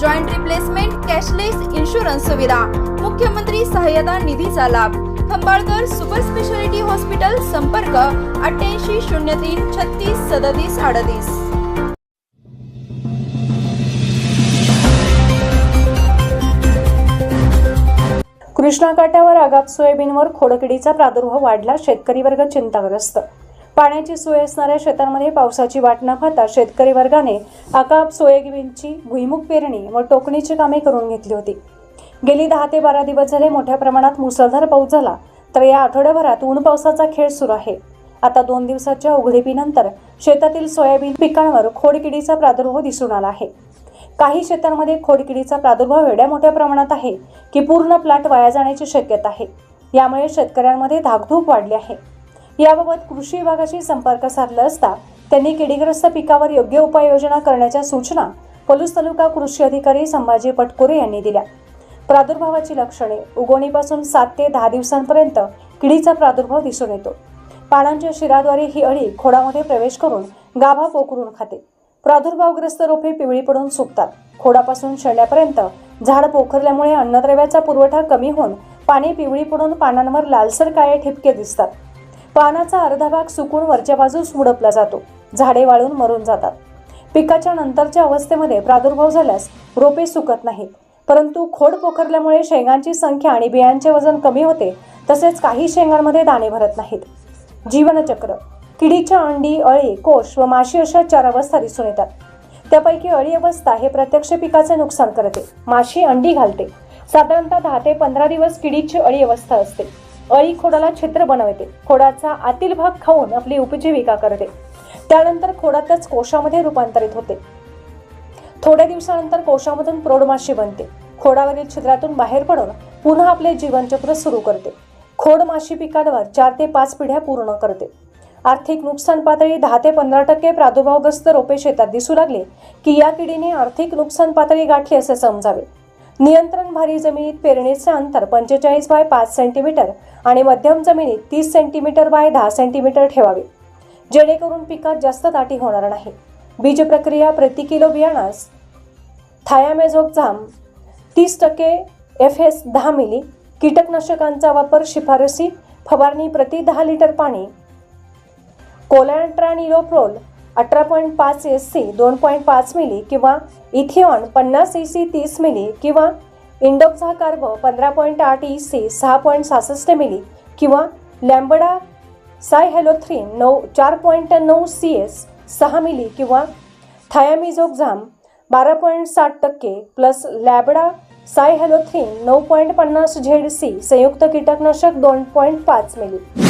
joint replacement cashless insurance सुविधा मुख्यमंत्री सहाय्यता निधीचा लाभ. खंबाळकर सुपर स्पेशालिटी हॉस्पिटल संपर्क अठ्ठ्याऐंशी शून्य तीन छत्तीस सदतीस अडतीस. कृष्णा काठ्यावर आगाप सोयाबीनवर खोडकिडीचा प्रादुर्भाव वाढला शेतकरी वर्ग चिंताग्रस्त. पाण्याची सोय असणाऱ्या शेतांमध्ये पावसाची वाट न पाहता शेतकरी वर्गाने आकाप सोयाबीनची भुईमुग पेरणी व टोकणीची कामे करून घेतली होती. गेली दहा ते बारा दिवस झाले मोठ्या प्रमाणात मुसळधार पाऊस झाला तर या आठवड्याभरात ऊन पावसाचा खेळ सुरू आहे. आता दोन दिवसाच्या उघडीपीनंतर शेतातील सोयाबीन पिकांवर खोडकिडीचा प्रादुर्भाव दिसून आला आहे. काही शेतांमध्ये खोडकिडीचा प्रादुर्भाव एवढ्या मोठ्या प्रमाणात आहे की पूर्ण प्लॉट वाया जाण्याची शक्यता आहे. यामुळे शेतकऱ्यांमध्ये धाकधूक वाढली आहे. याबाबत कृषी विभागाशी संपर्क साधला असता त्यांनी किडीग्रस्त पिकावर योग्य उपाययोजना करण्याच्या सूचना पलूस तालुका कृषी अधिकारी संभाजी पटकुरे यांनी दिल्या. प्रादुर्भावाची लक्षणे उगवणीपासून सात ते दहा दिवसांपर्यंत किडीचा प्रादुर्भाव दिसून येतो. पानांच्या शिराद्वारे ही अळी खोडामध्ये प्रवेश करून गाभा पोखरून खाते. प्रादुर्भावग्रस्त रोपे पिवळी पडून सुकतात. खोडापासून शेळल्यापर्यंत झाड पोखरल्यामुळे अन्नद्रव्याचा पुरवठा कमी होऊन पाने पिवळी पडून पानांवर लालसर काळे ठिपके दिसतात. पानाचा अर्धा भाग सुकून वरच्या बाजूस मुडपला जातो. झाडे वाळून मरून जातात. पिकाच्या नंतरच्या अवस्थेमध्ये प्रादुर्भाव झाल्यास रोपे सुकत नाहीत. परंतु खोड पोखरल्यामुळे शेंगांची संख्या आणि बियांचे वजन कमी होते तसेच काही शेंगांमध्ये दाणे भरत नाहीत. जीवनचक्र. किडीच्या अंडी अळी कोश व माशी अशा चार अवस्था दिसून येतात. त्यापैकी अळी अवस्था हे प्रत्यक्ष पिकाचे नुकसान करते. माशी अंडी घालते. साधारणतः दहा ते पंधरा दिवस किडीची अळी अवस्था असते. अळी खोडाला छिद्र बनवते. खोडाचा आतील भाग खाऊन आपली उपजीविका करते. त्यानंतर खोडातच कोशामध्ये रूपांतरित होते. थोड्या दिवसानंतर कोशामधून प्रौढ माशी बनते. खोडावरील छिद्रातून बाहेर पडून पुन्हा आपले जीवनचक्र सुरू करते. खोड माशी पिकांवर चार ते पाच पिढ्या पूर्ण करते. आर्थिक नुकसान पातळी दहा ते पंधरा टक्के प्रादुर्भावग्रस्त रोपे शेतात दिसू लागले की या किडीने आर्थिक नुकसान पातळी गाठली असे समजावे. नियंत्रण भारी जमिनीत पेरणीचं अंतर पंचेचाळीस बाय पाच सेंटीमीटर आणि मध्यम जमिनीत तीस सेंटीमीटर बाय दहा सेंटीमीटर ठेवावे. जेणेकरून पिकात जास्त दाटी होणार नाही. बीज प्रक्रिया प्रति किलो बियाणास थायामेझोक्झाम तीस टक्के एफ एस दहा मिली. कीटकनाशकांचा वापर शिफारसी फवारणी प्रति दहा लिटर पाणी. कोलॅन्ट्रानिलोप्रोल अठरा पॉईंट पाच एस सी दोन पॉईंट पाच मिली किंवा इथिऑन पन्नास ई सी तीस मिली किंवा इंडोक्झा कार्ब पंधरा पॉईंट आठ ई सी सहा पॉईंट सहासष्ट मिली किंवा लॅम्बडा साय हॅलोथ्रीन नऊ चार पॉईंट नऊ सी एस सहा मिली किंवा थायामिझोक्झाम बारा पॉईंट साठ टक्के प्लस लॅबडा साय हॅलोथ्रीन नऊ पॉईंट पन्नास झेड सी संयुक्त कीटकनाशक दोन पॉईंट पाच मिली.